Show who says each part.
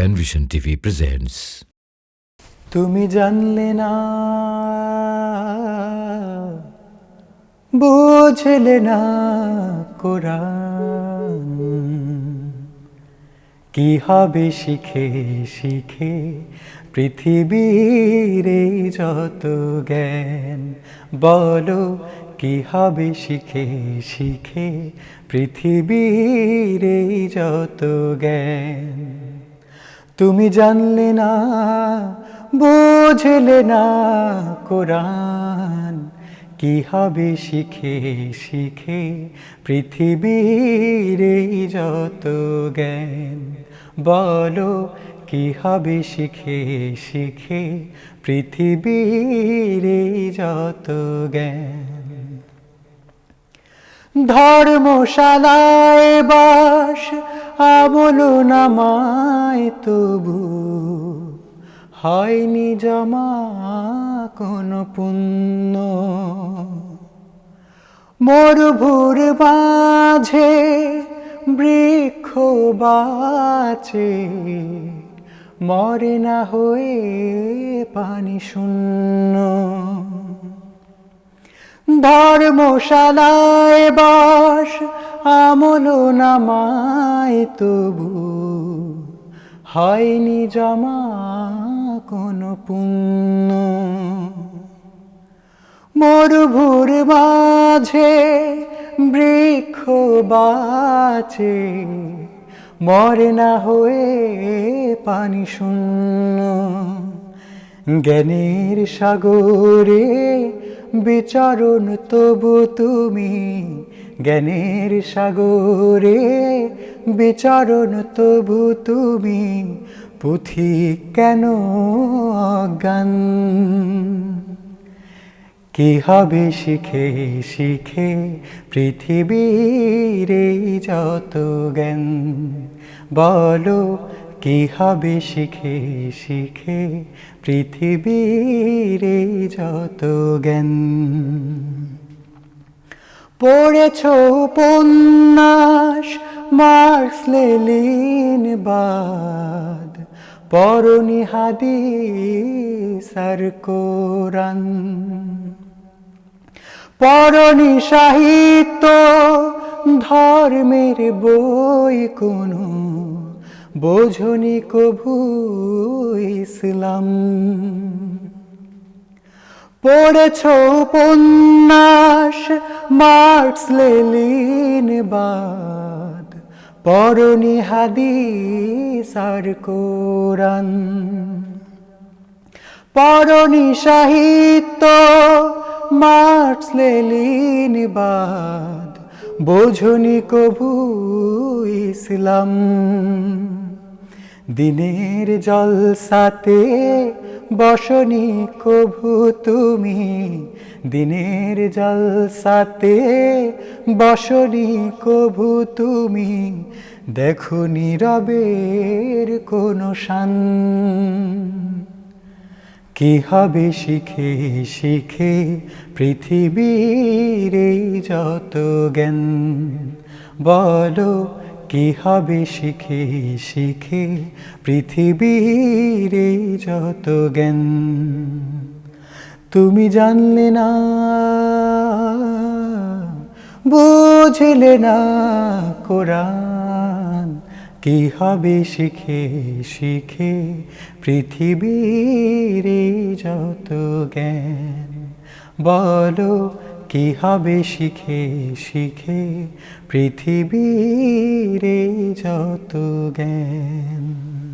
Speaker 1: Penvision TV presents
Speaker 2: তুমি জানলে না, বুঝলে না কোরআন। কি হবে শিখে শিখে পৃথিবীর যত জ্ঞান? বলো, কি হবে শিখে শিখে পৃথিবীর যত জ্ঞান? তুমি জানলে না, বুঝলে না কোরআন। কি হবে শিখে শিখে পৃথিবীর যত জ্ঞান। বলো, কি হবে শিখে শিখে পৃথিবীর যত জ্ঞান? ধর্মশালায় বাস, আমল নামায় তবু। হয়নি জমা কোন পুণ্য। মরুভুর মাঝে বৃক্ষ বাঁচে, মরে না হয়ে পানি শূন্য। ধর্মশালায় বাস, আমল নামায় তবু। হয়নি জমা কোন পুণ্য। মরুভুর মাঝে বৃক্ষ বাঁচে, মরে না হয়ে পানি শূন্য। জ্ঞানের সাগরে বিচরণ তবু তুমি জ্ঞানের সাগরে। বিচরণ তবু তুমি পুথি কেন গান কি হবে শিখে শিখে পৃথিবীর যত জ্ঞান? বলো কি হবে শিখে শিখে পৃথিবীর যত জ্ঞান? পড়েছ উপন্যাস, মার্কস, লেলিন, বাদ পরনি হাদিস আর কোরআন। পরনি সাহিত্য, ধর্মের বই কোনো বোঝনি কভু ইসলাম। পড়েছ উপন্যাস, মার্কস, লেলিন, বাদ। পরনি হাদিস আর কোরআন। পরনি সাহিত্য, মার্কস, লেলিন, বাদ। বোঝনি কভু ইসলাম। দিনের জলসাতে বসনি কভু তুমি। দিনের জলসাতে বসনি কভু তুমি। দেখো নীরবের কোনো শান। কি হবে শিখে শিখে পৃথিবীর যত জ্ঞান? বলো কি হবে শিখে শিখে পৃথিবীর যত জ্ঞান? তুমি জানলে না, বুঝলে না কোরআন। কি হবে শিখে শিখে পৃথিবীর যত জ্ঞান? বলো কি হবে শিখে শিখে পৃথিবীর যত জ্ঞান?